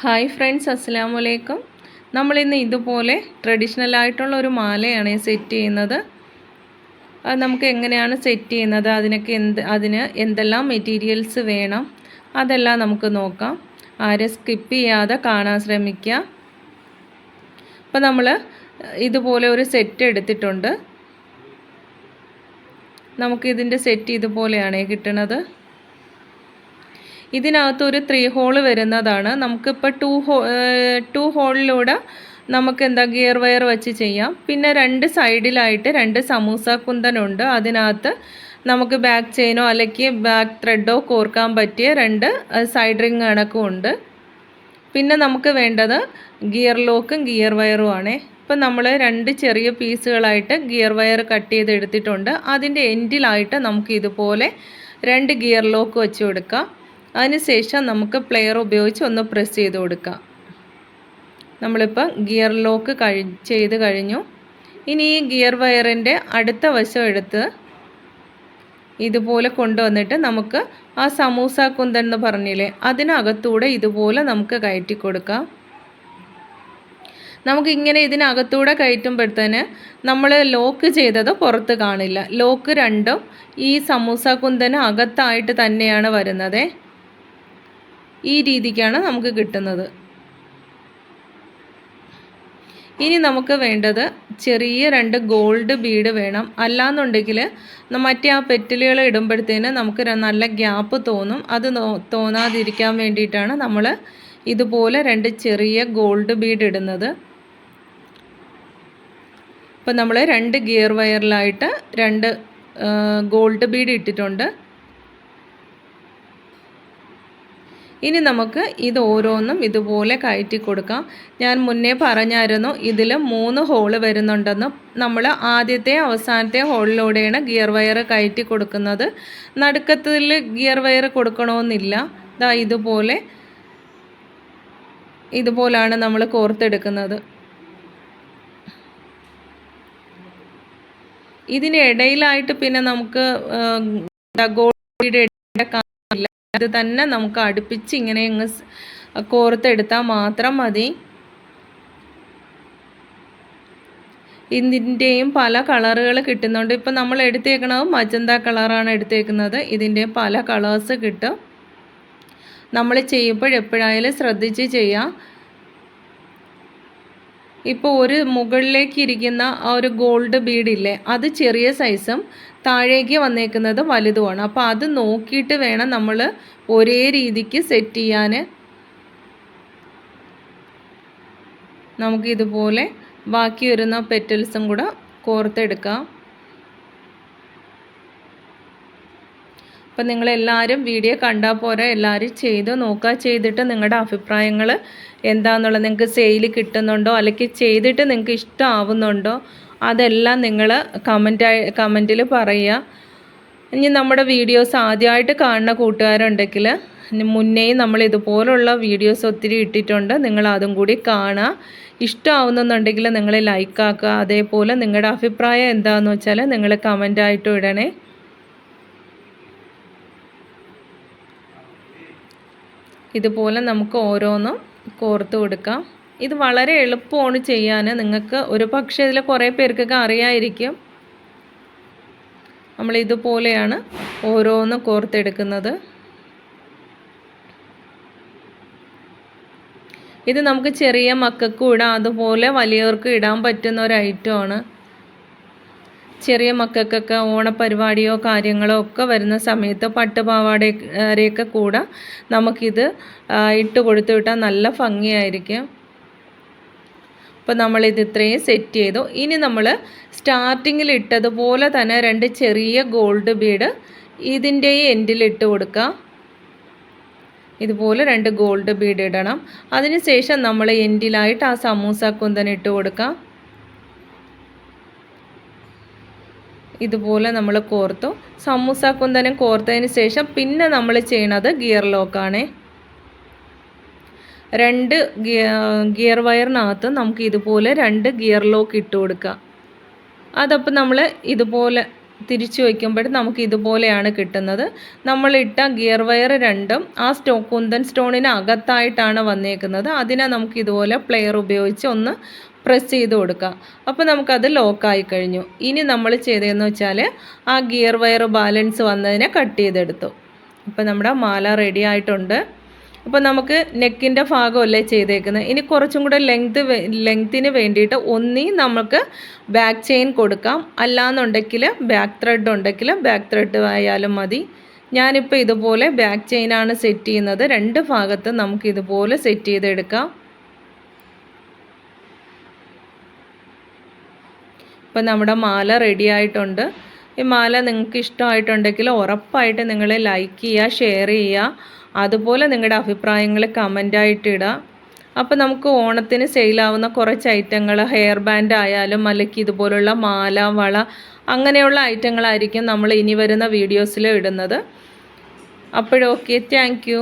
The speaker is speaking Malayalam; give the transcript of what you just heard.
ഹായ് ഫ്രണ്ട്സ് അസ്സാം വലൈക്കും നമ്മളിന്ന് ഇതുപോലെ ട്രഡീഷണൽ ആയിട്ടുള്ള ഒരു മാലയാണ് സെറ്റ് ചെയ്യുന്നത്. അത് നമുക്ക് എങ്ങനെയാണ് സെറ്റ് ചെയ്യുന്നത് അതിനൊക്കെ എന്ത് അതിന് എന്തെല്ലാം മെറ്റീരിയൽസ് വേണം അതെല്ലാം നമുക്ക് നോക്കാം. ആരെ സ്കിപ്പ് ചെയ്യാതെ കാണാൻ ശ്രമിക്കുക. അപ്പോൾ നമ്മൾ ഇതുപോലെ ഒരു സെറ്റ് എടുത്തിട്ടുണ്ട്. നമുക്കിതിന്റെ സെറ്റ് ഇതുപോലെയാണ് കിട്ടുന്നത് ഇതിനകത്ത് ഒരു ത്രീ ഹോൾ വരുന്നതാണ്. നമുക്കിപ്പോൾ ടു ഹോ ടു ഹോളിലൂടെ നമുക്ക് എന്താ ഗിയർ വയർ വെച്ച് ചെയ്യാം. പിന്നെ രണ്ട് സൈഡിലായിട്ട് രണ്ട് സമൂസ കുന്തനുണ്ട്. അതിനകത്ത് നമുക്ക് ബാക്ക് ചെയിനോ അല്ലെങ്കിൽ ബാക്ക് ത്രെഡോ കോർക്കാൻ പറ്റിയ രണ്ട് സൈഡ് റിങ് കണക്കും ഉണ്ട്. പിന്നെ നമുക്ക് വേണ്ടത് ഗിയർ ലോക്കും ഗിയർ വയറും ആണേ. ഇപ്പം നമ്മൾ രണ്ട് ചെറിയ പീസുകളായിട്ട് ഗിയർ വയർ കട്ട് ചെയ്ത് എടുത്തിട്ടുണ്ട് അതിന്റെ എൻഡിലായിട്ട് നമുക്ക് ഇതുപോലെ രണ്ട് ഗിയർ ലോക്ക് വെച്ച് കൊടുക്കാം. അതിനുശേഷം നമുക്ക് പ്ലെയർ ഉപയോഗിച്ച് ഒന്ന് പ്രസ് ചെയ്ത് കൊടുക്കാം. നമ്മളിപ്പോൾ ഗിയർ ലോക്ക് കഴി ചെയ്ത് കഴിഞ്ഞു. ഇനി ഈ ഗിയർ വയറിന്റെ അടുത്ത വശം എടുത്ത് ഇതുപോലെ കൊണ്ടുവന്നിട്ട് നമുക്ക് ആ സമൂസ കുന്തൻ എന്ന് പറഞ്ഞില്ലേ അതിനകത്തൂടെ ഇതുപോലെ നമുക്ക് കയറ്റി കൊടുക്കാം. നമുക്ക് ഇങ്ങനെ ഇതിനകത്തൂടെ കയറ്റുമ്പോഴത്തേന് നമ്മൾ ലോക്ക് ചെയ്തത് പുറത്ത് കാണില്ല. ലോക്ക് രണ്ടും ഈ സമൂസ കുന്തന് അകത്തായിട്ട് തന്നെയാണ് വരുന്നത്. ഈ രീതിക്കാണ് നമുക്ക് കിട്ടുന്നത്. ഇനി നമുക്ക് വേണ്ടത് ചെറിയ രണ്ട് ഗോൾഡ് ബീഡ് വേണം. അല്ലാന്നുണ്ടെങ്കിൽ മറ്റേ ആ പെറ്റലുകൾ ഇടുമ്പോഴത്തേന് നമുക്ക് നല്ല ഗ്യാപ്പ് തോന്നും. അത് തോന്നാതിരിക്കാൻ വേണ്ടിയിട്ടാണ് നമ്മൾ ഇതുപോലെ രണ്ട് ചെറിയ ഗോൾഡ് ബീഡ് ഇടുന്നത്. ഇപ്പം നമ്മൾ രണ്ട് ഗിയർ വയറിലായിട്ട് രണ്ട് ഗോൾഡ് ബീഡ് ഇട്ടിട്ടുണ്ട്. ഇനി നമുക്ക് ഇത് ഓരോന്നും ഇതുപോലെ കയറ്റി കൊടുക്കാം. ഞാൻ മുന്നേ പറഞ്ഞായിരുന്നു ഇതിൽ മൂന്ന് ഹോൾ വരുന്നുണ്ടെന്ന്. നമ്മൾ ആദ്യത്തെ അവസാനത്തെ ഹോളിലൂടെയാണ് ഗിയർ വയർ കയറ്റി കൊടുക്കുന്നത്. നടുക്കത്തിൽ ഗിയർ വയർ കൊടുക്കണമെന്നില്ല. ദാ ഇതുപോലെ ഇതുപോലാണ് നമ്മൾ കോർത്തെടുക്കുന്നത്. ഇതിനിടയിലായിട്ട് പിന്നെ നമുക്ക് ഗോൾഡ് അത് തന്നെ നമുക്ക് അടുപ്പിച്ച് ഇങ്ങനെ അങ്ങ് കോർത്തെടുത്താൽ മാത്രം മതി. ഇതിന്റെയും പല കളറുകൾ കിട്ടുന്നുണ്ട്. ഇപ്പം നമ്മൾ എടുത്തേക്കണത് മജന്ത കളറാണ് എടുത്തേക്കുന്നത്. ഇതിന്റെ പല കളേഴ്സ് കിട്ടും. നമ്മൾ ചെയ്യുമ്പോഴെപ്പോഴായാലും ശ്രദ്ധിച്ച് ചെയ്യാം. ഇപ്പോൾ ഒരു മുകളിലേക്ക് ഇരിക്കുന്ന ആ ഒരു ഗോൾഡ് ബീഡില്ലേ അത് ചെറിയ സൈസും താഴേക്ക് വന്നേക്കുന്നത് വലുതുമാണ്. അപ്പോൾ അത് നോക്കിയിട്ട് വേണം നമ്മൾ ഒരേ രീതിക്ക് സെറ്റ് ചെയ്യാൻ നമുക്കിതുപോലെ ബാക്കി വരുന്ന പെറ്റൽസും കൂടെ കോർത്തെടുക്കാം. അപ്പം നിങ്ങളെല്ലാവരും വീഡിയോ കണ്ടാൽ പോരാ. എല്ലാവരും ചെയ്തു നോക്കുക. ചെയ്തിട്ട് നിങ്ങളുടെ അഭിപ്രായങ്ങൾ എന്താണെന്നുള്ളത് നിങ്ങൾക്ക് സെയിൽ കിട്ടുന്നുണ്ടോ? അല്ലെങ്കിൽ ചെയ്തിട്ട് നിങ്ങൾക്ക് ഇഷ്ടമാവുന്നുണ്ടോ അതെല്ലാം നിങ്ങൾ കമന്റായി കമന്റിൽ പറയുക. ഇനി നമ്മുടെ വീഡിയോസ് ആദ്യമായിട്ട് കാണുന്ന കൂട്ടുകാരുണ്ടെങ്കിൽ മുന്നേയും നമ്മൾ ഇതുപോലുള്ള വീഡിയോസ് ഒത്തിരി ഇട്ടിട്ടുണ്ട്. നിങ്ങൾ അതും കൂടി കാണുക. ഇഷ്ടമാവുന്നുണ്ടെങ്കിൽ നിങ്ങൾ ലൈക്കാക്കുക അതേപോലെ നിങ്ങളുടെ അഭിപ്രായം എന്താണെന്ന് വെച്ചാൽ നിങ്ങൾ കമന്റായിട്ടും ഇടണേ. ഇതുപോലെ നമുക്ക് ഓരോന്നും കോർത്ത് കൊടുക്കാം. ഇത് വളരെ എളുപ്പമാണ് ചെയ്യാൻ. നിങ്ങൾക്ക് ഒരു പക്ഷേ ഇതിൽ കുറേ പേർക്കൊക്കെ അറിയായിരിക്കും. നമ്മൾ ഇതുപോലെയാണ് ഓരോന്ന് കോർത്തെടുക്കുന്നത്. ഇത് നമുക്ക് ചെറിയ മക്കൾക്കും ഇടാം. അതുപോലെ വലിയവർക്കും ഇടാൻ പറ്റുന്ന ഒരു ഐറ്റമാണ്. ചെറിയ മക്കൾക്കൊക്കെ ഓണപരിപാടിയോ കാര്യങ്ങളോ ഒക്കെ വരുന്ന സമയത്ത് പട്ടുപാവാടയൊക്കെ കൂടെ നമുക്കിത് ഇട്ട് കൊടുത്തു വിട്ടാൽ നല്ല ഭംഗിയായിരിക്കും. അപ്പോൾ നമ്മളിത് ഇത്രയും സെറ്റ് ചെയ്തു. ഇനി നമ്മൾ സ്റ്റാർട്ടിങ്ങിൽ ഇട്ടതുപോലെ തന്നെ രണ്ട് ചെറിയ ഗോൾഡ് ബീഡ് ഇതിന്റെ എൻഡിൽ ഇട്ട് കൊടുക്കുക. ഇതുപോലെ രണ്ട് ഗോൾഡ് ബീഡ് ഇടണം. അതിനുശേഷം നമ്മൾ എൻഡിലായിട്ട് ആ സമൂസ കുന്തൻ ഇട്ട് കൊടുക്കാം ഇതുപോലെ നമ്മൾ കോർത്തു. സമൂസ കുന്തനം കോർത്തതിന് ശേഷം പിന്നെ നമ്മൾ ചെയ്യണത് ഗിയർ ലോക്കാണ് രണ്ട് ഗിയർ വയറിനകത്ത് നമുക്ക് ഇതുപോലെ രണ്ട് ഗിയർ ലോക്ക് ഇട്ട് കൊടുക്കുക അതപ്പോൾ നമ്മൾ ഇതുപോലെ തിരിച്ചു വയ്ക്കുമ്പോൾ നമുക്ക് ഇതുപോലെയാണ് കിട്ടുന്നത്. നമ്മളിട്ട ഗിയർ വയർ രണ്ടും ആ സ്റ്റോ കുന്തൻ സ്റ്റോണിന് അകത്തായിട്ടാണ് വന്നേക്കുന്നത്. അതിനെ നമുക്ക് ഇതുപോലെ പ്ലെയർ ഉപയോഗിച്ച് ഒന്ന് പ്രസ് ചെയ്ത് കൊടുക്കുക അപ്പോൾ നമുക്കത് ലോക്കായി കഴിഞ്ഞു. ഇനി നമ്മൾ ചെയ്തതെന്ന് വെച്ചാൽ ആ ഗിയർ വയർ ബാലൻസ് വന്നതിനെ കട്ട് ചെയ്തെടുത്തു. അപ്പോൾ നമ്മുടെ മാല റെഡി ആയിട്ടുണ്ട്. അപ്പോൾ നമുക്ക് നെക്കിന്റെ ഭാഗമല്ലേ ചെയ്തേക്കുന്നത്. ഇനി കുറച്ചും കൂടെ ലെങ്ത് ലെങ്ത്തിന് വേണ്ടിയിട്ട് ഒന്നീ നമുക്ക് ബാക്ക് ചെയിൻ കൊടുക്കാം. അല്ലാന്നുണ്ടെങ്കിൽ ബാക്ക് ത്രെഡ് ഉണ്ടെങ്കിൽ ബാക്ക് ത്രെഡ് ആയാലും മതി. ഞാനിപ്പോൾ ഇതുപോലെ ബാക്ക് ചെയിനാണ് സെറ്റ് ചെയ്യുന്നത്. രണ്ട് ഭാഗത്ത് നമുക്ക് ഇതുപോലെ സെറ്റ് ചെയ്തെടുക്കാം. ഇപ്പം നമ്മുടെ മാല റെഡി ആയിട്ടുണ്ട്. ഈ മാല നിങ്ങൾക്ക് ഇഷ്ടമായിട്ടുണ്ടെങ്കിൽ ഉറപ്പായിട്ട് നിങ്ങൾ ലൈക്ക് ചെയ്യുക ഷെയർ ചെയ്യുക. അതുപോലെ നിങ്ങളുടെ അഭിപ്രായങ്ങൾ കമന്റായിട്ട് ഇടുക. അപ്പോൾ നമുക്ക് ഓണത്തിന് സെയിലാവുന്ന കുറച്ച് ഐറ്റങ്ങൾ ഹെയർ ബാൻഡ് ആയാലും അല്ലെങ്കിൽ ഇതുപോലുള്ള മാല വള അങ്ങനെയുള്ള ഐറ്റങ്ങളായിരിക്കും നമ്മൾ ഇനി വരുന്ന വീഡിയോസിൽ ഇടുന്നത്. അപ്പോഴോക്കെ താങ്ക്